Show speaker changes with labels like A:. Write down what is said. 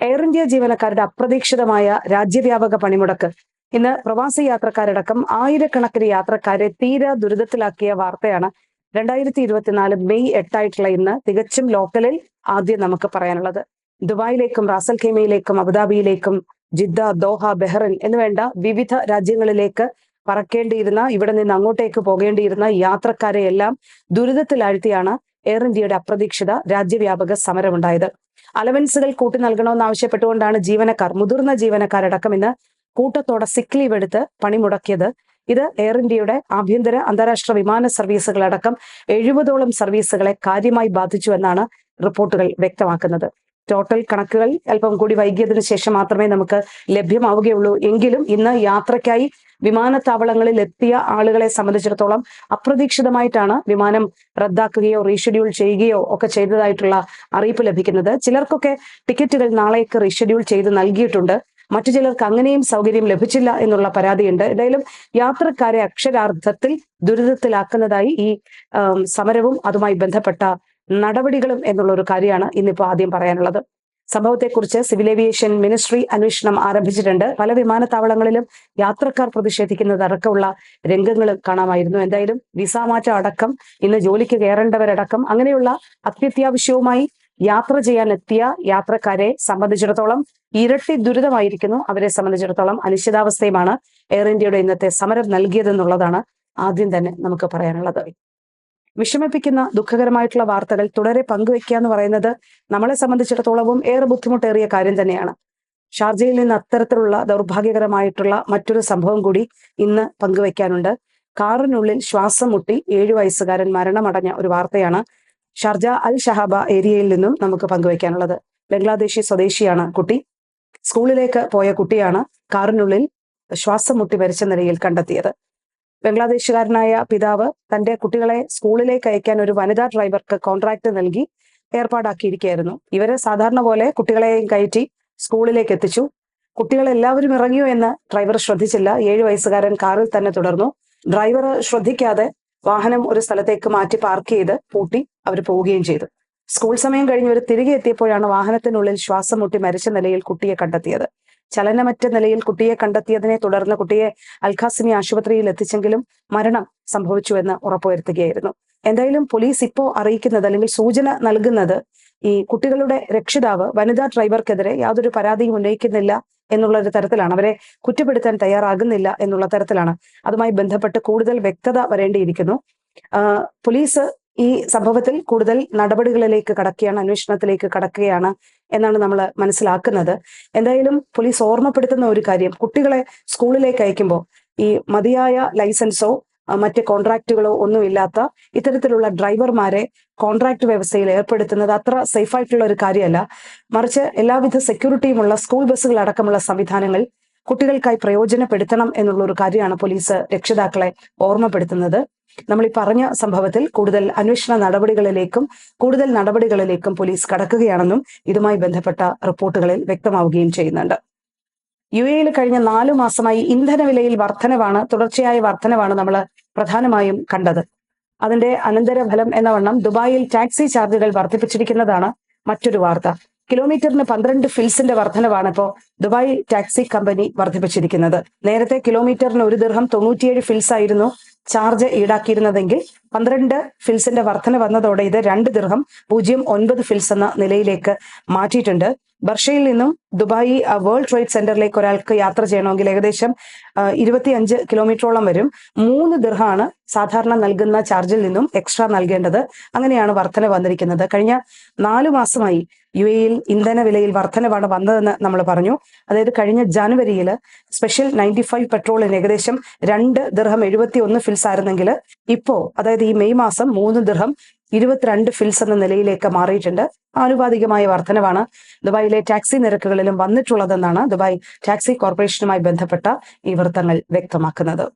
A: Air India ജീവനക്കാരുടെ അപ്രതീക്ഷിതമായ രാജ്യവ്യാപക പണിമുടക്ക്. ഇന്ന് പ്രവാസി യാത്രക്കാരടക്കം ആയിരക്കണക്കിന് യാത്രക്കാരെ തീരെ ദുരിതത്തിലാക്കിയ വാർത്തയാണ് രണ്ടായിരത്തി ഇരുപത്തിനാല് മെയ് എട്ടായിട്ടുള്ള ഇന്ന് തികച്ചും ലോക്കലിൽ ആദ്യം നമുക്ക് പറയാനുള്ളത്. ദുബായിലേക്കും റാസൽ ഖേമയിലേക്കും അബുദാബിയിലേക്കും ജിദ്ദ ദോഹ ബെഹ്റിൻ എന്ന് വേണ്ട വിവിധ രാജ്യങ്ങളിലേക്ക് പറക്കേണ്ടിയിരുന്ന ഇവിടെ നിന്ന് അങ്ങോട്ടേക്ക് പോകേണ്ടിയിരുന്ന യാത്രക്കാരെ എല്ലാം ദുരിതത്തിലാഴ്ത്തിയാണ് എയർ ഇന്ത്യയുടെ അപ്രതീക്ഷിത രാജ്യവ്യാപക സമരമുണ്ടായത്. അലവൻസുകൾ കൂട്ടി നൽകണമെന്നാവശ്യപ്പെട്ടുകൊണ്ടാണ് ജീവനക്കാർ മുതിർന്ന ജീവനക്കാരടക്കം ഇന്ന് കൂട്ടത്തോടെ സിക്ക് ലീവ് എടുത്ത് പണിമുടക്കിയത് ഇത് എയർ ഇന്ത്യയുടെ ആഭ്യന്തര അന്താരാഷ്ട്ര വിമാന സർവീസുകളടക്കം എഴുപതോളം സർവീസുകളെ കാര്യമായി ബാധിച്ചു എന്നാണ് റിപ്പോർട്ടുകൾ വ്യക്തമാക്കുന്നത്. ടോട്ടൽ കണക്കുകൾ അല്പം കൂടി വൈകിയതിനു ശേഷം മാത്രമേ നമുക്ക് ലഭ്യമാവുകയുള്ളൂ. എങ്കിലും ഇന്ന് യാത്രയ്ക്കായി വിമാനത്താവളങ്ങളിൽ എത്തിയ ആളുകളെ സംബന്ധിച്ചിടത്തോളം അപ്രതീക്ഷിതമായിട്ടാണ് വിമാനം റദ്ദാക്കുകയോ റീഷെഡ്യൂൾ ചെയ്യുകയോ ഒക്കെ ചെയ്തതായിട്ടുള്ള അറിയിപ്പ് ലഭിക്കുന്നത്. ചിലർക്കൊക്കെ ടിക്കറ്റുകൾ നാളേക്ക് റീഷെഡ്യൂൾ ചെയ്ത് നൽകിയിട്ടുണ്ട്. മറ്റു ചിലർക്ക് അങ്ങനെയും സൗകര്യം ലഭിച്ചില്ല എന്നുള്ള പരാതിയുണ്ട്. എന്തായാലും യാത്രക്കാരെ അക്ഷരാർത്ഥത്തിൽ ദുരിതത്തിലാക്കുന്നതായി ഈ സമരവും അതുമായി ബന്ധപ്പെട്ട നടപടികളും എന്നുള്ള ഒരു കാര്യമാണ് ഇന്നിപ്പോ ആദ്യം പറയാനുള്ളത്. സംഭവത്തെക്കുറിച്ച് സിവിൽ ഏവിയേഷൻ മിനിസ്ട്രി അന്വേഷണം ആരംഭിച്ചിട്ടുണ്ട്. പല വിമാനത്താവളങ്ങളിലും യാത്രക്കാർ പ്രതിഷേധിക്കുന്നത് അടക്കമുള്ള രംഗങ്ങൾ കാണാമായിരുന്നു. എന്തായാലും വിസ മാറ്റം അടക്കം ഇന്ന് ജോലിക്ക് കയറേണ്ടവരടക്കം അങ്ങനെയുള്ള അത്യത്യാവശ്യവുമായി യാത്ര ചെയ്യാൻ എത്തിയ യാത്രക്കാരെ സംബന്ധിച്ചിടത്തോളം ഇരട്ടി ദുരിതമായിരിക്കുന്നു. അവരെ സംബന്ധിച്ചിടത്തോളം അനിശ്ചിതാവസ്ഥയുമാണ് എയർ ഇന്ത്യയുടെ ഇന്നത്തെ സമരം നൽകിയതെന്നുള്ളതാണ് ആദ്യം തന്നെ നമുക്ക് പറയാനുള്ളത്. വിഷമിപ്പിക്കുന്ന ദുഃഖകരമായിട്ടുള്ള വാർത്തകൾ തുടരെ പങ്കുവെക്കുക എന്ന് പറയുന്നത് നമ്മളെ സംബന്ധിച്ചിടത്തോളവും ഏറെ ബുദ്ധിമുട്ടേറിയ കാര്യം തന്നെയാണ്. ഷാർജയിൽ നിന്ന് അത്തരത്തിലുള്ള ദൗർഭാഗ്യകരമായിട്ടുള്ള മറ്റൊരു സംഭവം കൂടി ഇന്ന് പങ്കുവെക്കാനുണ്ട് കാറിനുള്ളിൽ ശ്വാസം മുട്ടി ഏഴു വയസ്സുകാരൻ മരണമടഞ്ഞ ഒരു വാർത്തയാണ് ഷാർജ അൽ ഷഹാബ ഏരിയയിൽ നിന്നും നമുക്ക് പങ്കുവെക്കാനുള്ളത് ബംഗ്ലാദേശി സ്വദേശിയാണ് കുട്ടി. സ്കൂളിലേക്ക് പോയ കുട്ടിയാണ് കാറിനുള്ളിൽ ശ്വാസം മുട്ടി മരിച്ച നിലയിൽ കണ്ടെത്തിയത്. ബംഗ്ലാദേശുകാരനായ പിതാവ് തന്റെ കുട്ടികളെ സ്കൂളിലേക്ക് അയക്കാൻ ഒരു വനിതാ ഡ്രൈവർക്ക് കോൺട്രാക്ട് നൽകി ഏർപ്പാടാക്കിയിരിക്കുകയായിരുന്നു. ഇവരെ സാധാരണ പോലെ കുട്ടികളെയും കയറ്റി സ്കൂളിലേക്ക് എത്തിച്ചു. കുട്ടികൾ എല്ലാവരും ഇറങ്ങിയോ എന്ന് ഡ്രൈവർ ശ്രദ്ധിച്ചില്ല. ഏഴു വയസ്സുകാരൻ കാറിൽ തന്നെ തുടർന്നു. ഡ്രൈവർ ശ്രദ്ധിക്കാതെ വാഹനം ഒരു സ്ഥലത്തേക്ക് മാറ്റി പാർക്ക് ചെയ്ത് പൂട്ടി അവർ പോവുകയും ചെയ്തു. സ്കൂൾ സമയം കഴിഞ്ഞ് ഒരു തിരികെ എത്തിയപ്പോഴാണ് വാഹനത്തിനുള്ളിൽ ശ്വാസം മുട്ടി മരിച്ച നിലയിൽ കുട്ടിയെ കണ്ടെത്തിയത്. ചലനമറ്റ നിലയിൽ കുട്ടിയെ കണ്ടെത്തിയതിനെ തുടർന്ന് കുട്ടിയെ അൽഖാസിമി ആശുപത്രിയിൽ എത്തിച്ചെങ്കിലും മരണം സംഭവിച്ചുവെന്ന് ഉറപ്പുവരുത്തുകയായിരുന്നു. എന്തായാലും പോലീസ് ഇപ്പോ അറിയിക്കുന്നത് അല്ലെങ്കിൽ സൂചന നൽകുന്നത് ഈ കുട്ടികളുടെ രക്ഷിതാവ് വനിതാ ഡ്രൈവർക്കെതിരെ യാതൊരു പരാതിയും ഉന്നയിക്കുന്നില്ല എന്നുള്ള ഒരു തരത്തിലാണ്. അവരെ കുറ്റപ്പെടുത്താൻ തയ്യാറാകുന്നില്ല എന്നുള്ള തരത്തിലാണ്. അതുമായി ബന്ധപ്പെട്ട് കൂടുതൽ വ്യക്തത വരേണ്ടിയിരിക്കുന്നു. പോലീസ് ഈ സംഭവത്തിൽ കൂടുതൽ നടപടികളിലേക്ക് കടക്കുകയാണ് അന്വേഷണത്തിലേക്ക് കടക്കുകയാണ് എന്നാണ് നമ്മൾ മനസ്സിലാക്കുന്നത്. എന്തായാലും പോലീസ് ഓർമ്മപ്പെടുത്തുന്ന ഒരു കാര്യം. കുട്ടികളെ സ്കൂളിലേക്ക് അയക്കുമ്പോൾ ഈ മതിയായ ലൈസൻസോ മറ്റ് കോൺട്രാക്റ്റുകളോ ഒന്നുമില്ലാത്ത ഇത്തരത്തിലുള്ള ഡ്രൈവർമാരെ കോൺട്രാക്ട് വ്യവസ്ഥയിൽ ഏർപ്പെടുത്തുന്നത് അത്ര സേഫായിട്ടുള്ള ഒരു കാര്യമല്ല. മറിച്ച് എല്ലാവിധ സെക്യൂരിറ്റിയുമുള്ള സ്കൂൾ ബസ്സുകൾ അടക്കമുള്ള സംവിധാനങ്ങൾ കുട്ടികൾക്കായി പ്രയോജനപ്പെടുത്തണം എന്നുള്ള ഒരു കാര്യമാണ് പോലീസ് രക്ഷിതാക്കളെ ഓർമ്മപ്പെടുത്തുന്നത്. നമ്മൾ ഈ പറഞ്ഞ സംഭവത്തിൽ കൂടുതൽ അന്വേഷണ നടപടികളിലേക്കും കൂടുതൽ നടപടികളിലേക്കും പോലീസ് കടക്കുകയാണെന്നും ഇതുമായി ബന്ധപ്പെട്ട റിപ്പോർട്ടുകളിൽ വ്യക്തമാവുകയും ചെയ്യുന്നുണ്ട്. യു എയിൽ കഴിഞ്ഞ നാലു മാസമായി ഇന്ധന വിലയിൽ വർധനവാണ് തുടർച്ചയായ വർധനവാണ് നമ്മൾ പ്രധാനമായും കണ്ടത്. അതിന്റെ അനന്തരഫലം എന്ന വണ്ണം ദുബായിൽ ടാക്സി ചാർജുകൾ വർദ്ധിപ്പിച്ചിരിക്കുന്നതാണ് മറ്റൊരു വാർത്ത. കിലോമീറ്ററിന് പന്ത്രണ്ട് ഫിൽസിന്റെ വർധനവാണ് ഇപ്പോൾ ദുബായ് ടാക്സി കമ്പനി വർദ്ധിപ്പിച്ചിരിക്കുന്നത് നേരത്തെ കിലോമീറ്ററിന് ഒരു ദീർഘം തൊണ്ണൂറ്റിയേഴ് ഫിൽസ് ആയിരുന്നു ചാർജ് ഈടാക്കിയിരുന്നതെങ്കിൽ പന്ത്രണ്ട് ഫിൽസിന്റെ വർധന വന്നതോടെ ഇത് രണ്ട് ദീർഘം പൂജ്യം ഒൻപത് ഫിൽസ് എന്ന നിലയിലേക്ക് മാറ്റിയിട്ടുണ്ട്. ബർഷയിൽ നിന്നും ദുബായി വേൾഡ് ട്രേഡ് സെന്ററിലേക്ക് ഒരാൾക്ക് യാത്ര ചെയ്യണമെങ്കിൽ ഏകദേശം ഇരുപത്തിയഞ്ച് കിലോമീറ്ററോളം വരും. മൂന്ന് ദീർഘമാണ് സാധാരണ നൽകുന്ന ചാർജിൽ നിന്നും എക്സ്ട്രാ നൽകേണ്ടത്. അങ്ങനെയാണ് വർധന വന്നിരിക്കുന്നത്. കഴിഞ്ഞ നാലു മാസമായി യു എയിൽ ഇന്ധന വിലയിൽ വർധനവാണ് വന്നതെന്ന് നമ്മൾ പറഞ്ഞു. അതായത് കഴിഞ്ഞ ജനുവരിയിൽ സ്പെഷ്യൽ നയന്റി ഫൈവ് പെട്രോളിന് ഏകദേശം രണ്ട് ദിർഹം എഴുപത്തി ഒന്ന് ഫിൽസ് ആയിരുന്നെങ്കിൽ ഇപ്പോൾ അതായത് ഈ മെയ് മാസം മൂന്ന് ദിർഹം ഇരുപത്തിരണ്ട് ഫിൽസ് എന്ന നിലയിലേക്ക് മാറിയിട്ടുണ്ട്. ആനുപാതികമായ വർധനവാണ് ദുബായിലെ ടാക്സി നിരക്കുകളിലും വന്നിട്ടുള്ളതെന്നാണ് ദുബായ് ടാക്സി കോർപ്പറേഷനുമായി ബന്ധപ്പെട്ട ഈ വൃത്തങ്ങൾ വ്യക്തമാക്കുന്നത്.